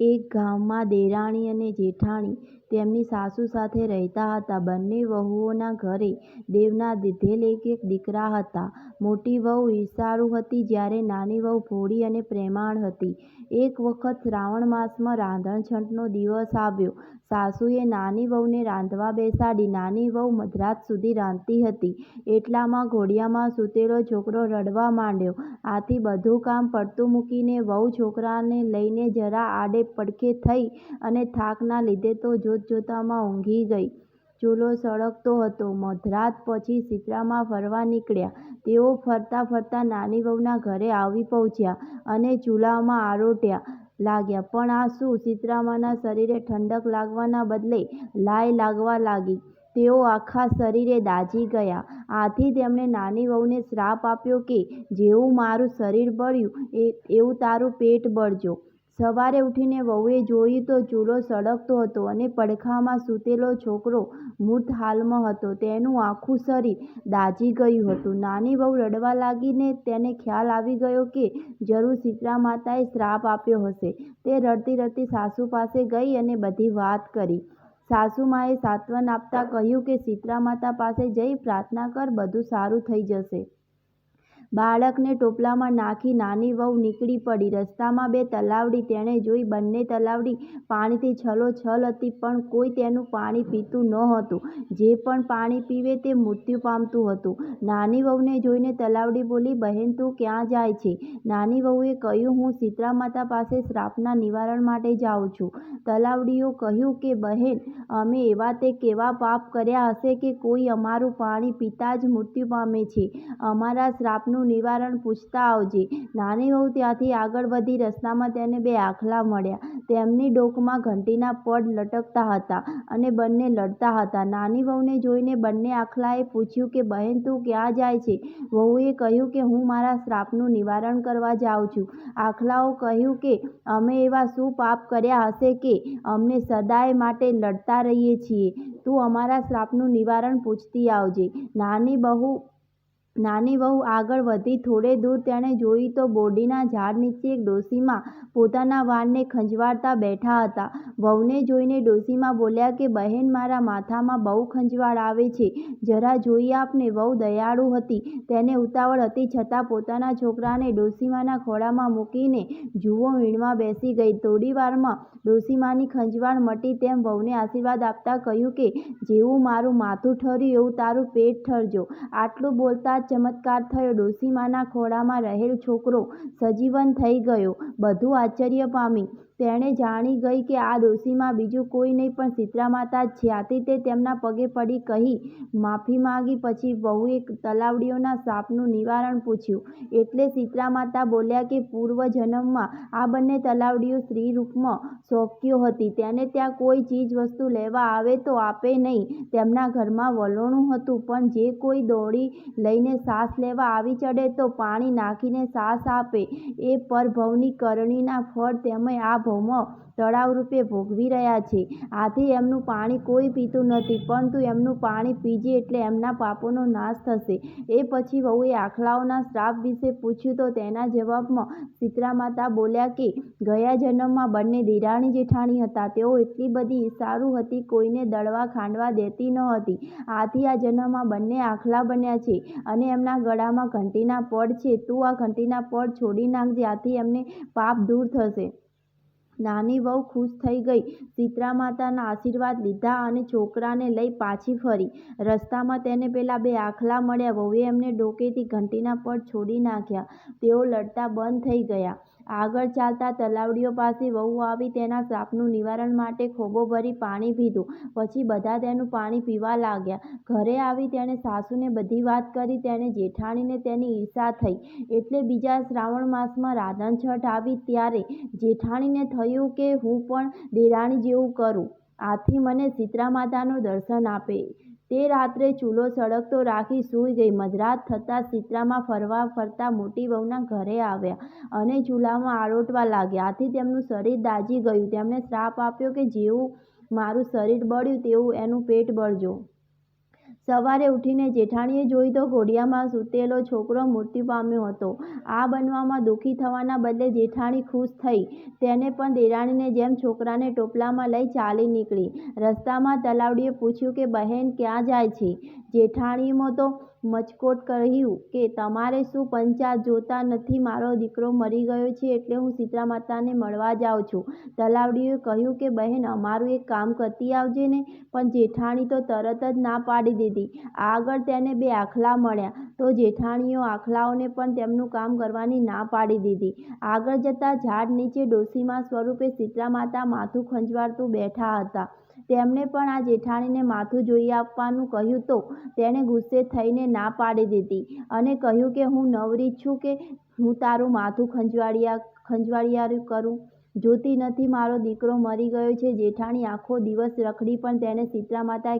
એક ગામમાં દેરાણી અને જેઠાણી તેમની સાસુ સાથે રહેતા હતા. બંને વહુઓના ઘરે દેવના દીધેલ એક એક દીકરા હતા. મોટી વહુ ઈર્ષાળુ હતી જ્યારે નાની વહુ ભોળી અને પ્રેમાળ હતી. એક વખત શ્રાવણ માસમાં રાંધણછંટનો દિવસ આવ્યો. સાસુએ નાની વહુને રાંધવા બેસાડી. નાની વહુ મધરાત સુધી રાંધતી હતી એટલામાં ઘોડિયામાં સૂતેલો છોકરો રડવા માંડ્યો. આથી બધું કામ પડતું મૂકીને વહુ છોકરાને લઈને જરા આડે પડખે થઈ અને થાકના લીધે તો જોતજોતામાં ઊંઘી ગઈ. ચૂલો સળગતો હતો. મધરાત પછી સિતરામા ફરવા નીકળ્યા. તેઓ ફરતાં ફરતાં નાની વહુના ઘરે આવી પહોંચ્યા અને ચૂલામાં આરોટ્યા લાગ્યા. પણ આ શું? સિતરામાના શરીરે ઠંડક લાગવાના બદલે લાય લાગવા લાગી. તેઓ આખા શરીરે દાઝી ગયા. આથી તેમણે નાની વહુને શ્રાપ આપ્યો કે, જેવું મારું શરીર બળ્યું એવું તારું પેટ બળજો. સવારે ઊઠીને વહુએ જોયું તો ચૂલો સળગતો હતો અને પડખામાં સૂતેલો છોકરો મૃત હાલમાં હતો. તેનું આખું શરીર દાઝી ગયું હતું. નાની વહુ રડવા લાગીને તેને ખ્યાલ આવી ગયો કે જરૂર શીતળામાતાએ શ્રાપ આપ્યો હશે. તે રડતી રડતી સાસુ પાસે ગઈ અને બધી વાત કરી. સાસુમાએ સાંત્વન આપતા કહ્યું કે શીતળામાતા પાસે જઈ પ્રાર્થના કર, બધું સારું થઈ જશે. બાળકને ટોપલામાં નાખી નાની વહુ નીકળી પડી. રસ્તામાં બે તલાવડી, તેણે જોઈ. બંને તલાવડી પાણીથી છલોછલ હતી, પણ કોઈ તેનું પાણી પીતું નહોતું. જે પણ પાણી પીવે તે મૃત્યુ પામતું હતું. નાની વહુને જોઈને તલાવડી બોલી, બહેન, તું ક્યાં જાય છે? નાની વહુએ કહ્યું, હું શીતળામાતા પાસે શ્રાપના નિવારણ માટે જાઉં છું. તલાવડીઓ કહ્યું કે, બહેન, અમે એવા તે કેવા પાપ કર્યા હશે કે કોઈ અમારું પાણી પીતા જ મૃત્યુ પામે છે? અમારા શ્રાપનું નિવારણ પૂછતા આવજે. નાની વહુ ત્યાંથી આગળ વધી. રસ્તામાં તેને બે આખલા મળ્યા. તેમની ડોકમાં ઘંટીના પડ લટકતા હતા અને બંને લડતા હતા. નાની વહુને જોઈને બંને આખલાએ પૂછ્યું કે, બહેન, તું ક્યાં જાય છે? વહુએ કહ્યું કે, હું મારા શ્રાપનું નિવારણ કરવા જાઉં છું. આખલાઓ કહ્યું કે, અમે એવા શું પાપ કર્યા હશે કે અમને સદાય માટે લડતા રહીએ છીએ? તું અમારા શ્રાપનું નિવારણ પૂછતી આવજે. નાની વહુ આગળ વધી. થોડે દૂર તેણે જોયું તો બોરડીના ઝાડ નીચે એક ડોશીમા પોતાના વાળને ખંજવાળતા બેઠા હતા. વહુને જોઈને ડોશીમા બોલ્યા કે, બહેન, મારા માથામાં બહુ ખંજવાળ આવે છે જરા જોઈ આપને, વહુ દયાળુ હતી. તેને ઉતાવળ હતી છતાં પોતાના છોકરાને ડોશીમાના ખોળામાં મૂકીને જુઓ વીણમાં બેસી ગઈ. થોડી વારમાં ડોશીમાની ખંજવાળ મટી તેમ વહુને આશીર્વાદ આપતા કહ્યું કે, જેવું મારું માથું ઠર્યું એવું તારું પેટ ઠરજો. આટલું બોલતા ચમત્કાર થયો. ડોસીમાના ખોળામાં રહેલ છોકરો સજીવન થઈ ગયો. બધું આશ્ચર્ય પામી. તેણે જાણી ગઈ કે આ ડોશીમા બીજું કોઈ નહીં, પણ શીતળામાતા જ છે. આથી તે તેમના પગે પડી કહી, માફી માંગી. પછી વહુએ તલાવડીઓના સાપનું નિવારણ પૂછ્યું. એટલે શીતળામાતા બોલ્યા કે પૂર્વ જન્મમાં આ બંને તલાવડીઓ સ્ત્રીરૂપમાં શોક્યો હતી. તેને ત્યાં કોઈ ચીજવસ્તુ લેવા આવે તો આપે નહીં. તેમના ઘરમાં વલોણું હતું, પણ જે કોઈ દોડી લઈને સાસ લેવા આવી ચડે તો પાણી નાખીને સાસ આપે. એ પરભવની કરણીના ફળ તેમણે આ ભવમાં તળાવરૂપે ભોગવી રહ્યા છે. આથી એમનું પાણી કોઈ પીતું નથી. પરંતુ એમનું પાણી પીજે એટલે એમના પાપોનો નાશ થશે. એ પછી વહુએ આખલાઓના શ્રાપ વિશે પૂછ્યું તો તેના જવાબમાં શીતળામાતા બોલ્યા કે, ગયા જન્મમાં બંને દેરાણી જેઠાણી હતા. તેઓ એટલી બધી ઈશારું હતી, કોઈને દળવા ખાંડવા દેતી ન હતી આથી આ જન્મમાં બંને આખલા બન્યા છે અને એમના ગળામાં ઘંટીના પડ છે. તું આ ઘંટીના પડ છોડી નાખજે. આથી એમને પાપ દૂર થશે. નાની વહુ ખુશ થઈ ગઈ. શીતળામાતાના આશીર્વાદ લીધા અને છોકરાને લઈ પાછી ફરી. રસ્તામાં તેને પેલા બે આખલા મળ્યા. વહુએ એમને ડોકેથી ઘંટીના પડ છોડી નાખ્યા. તેઓ લડતા બંધ થઈ ગયા. આગળ ચાલતા તલાવડીઓ પાસે વહુ આવી. તેના શ્રાપનું નિવારણ માટે ખોબો ભરી પાણી પીધું. પછી બધા તેનું પાણી પીવા લાગ્યા. ઘરે આવી તેણે સાસુને બધી વાત કરી. તેને જેઠાણીને તેની ઈર્ષા થઈ. એટલે બીજા શ્રાવણ માસમાં રાંધણછટ આવી ત્યારે જેઠાણીને થયું કે હું પણ દેરાણી જેવું કરું. આથી મને શીતળામાતાનું દર્શન આપે. તે રાત્રે ચૂલો સળગતો રાખી સૂઈ ગઈ. મધરાત થતાં શીતળામા ફરવા ફરતા મોટી વહુના ઘરે આવ્યા અને ચૂલામાં આરોટવા લાગ્યા. આથી તેમનું શરીર દાઝી ગયું. તેમણે શ્રાપ આપ્યો કે જેવું મારું શરીર બળ્યું તેવું એનું પેટ બળજો. સવારે ઉઠીને જેઠાણીએ જોઈ તો ઘોડિયામાં સૂતેલો છોકરો મૃત્યુ પામ્યો હતો. આ બનવામાં દુઃખી થવાના બદલે જેઠાણી ખુશ થઈ. તેને પણ દેરાણીને જેમ છોકરાને ટોપલામાં લઈ ચાલી નીકળી. રસ્તામાં તલાવડીએ પૂછ્યું કે, બહેન, ક્યાં જાય છે? જેઠાણીએ તો મચકોટ કહ્યું કે, તમારે શું પંચાત જોતા નથી મારો દીકરો મરી ગયો છે એટલે હું શીતળામાતાને મળવા જાઉં છું. તલાવડીએ કહ્યું કે, બહેન, અમારું એક કામ કરતી આવજે ને પણ જેઠાણી તો તરત જ ના પાડી દીધી. આગળ તેને બે આખલા મળ્યા તો જેઠાણીઓ આખલાઓને પણ તેમનું કામ કરવાની ના પાડી દીધી. આગળ જતાં ઝાડ નીચે ડોસીમાં સ્વરૂપે શીતળામાતા માથું ખંજવાળતું બેઠા હતા. તેમણે પણ આ જેઠાણીને માથું જોઈ આપવાનું કહ્યું તો તેણે ગુસ્સે થઈને ના પાડી દીધી અને કહ્યું કે હું નવરી છું કે હું તારું માથું ખંજવાળિયા કરું? જોતી નથી મારો દીકરો મરી ગયો છે? જેઠાણી આખો દિવસ રખડી પણ તેને શીતળામાતાએ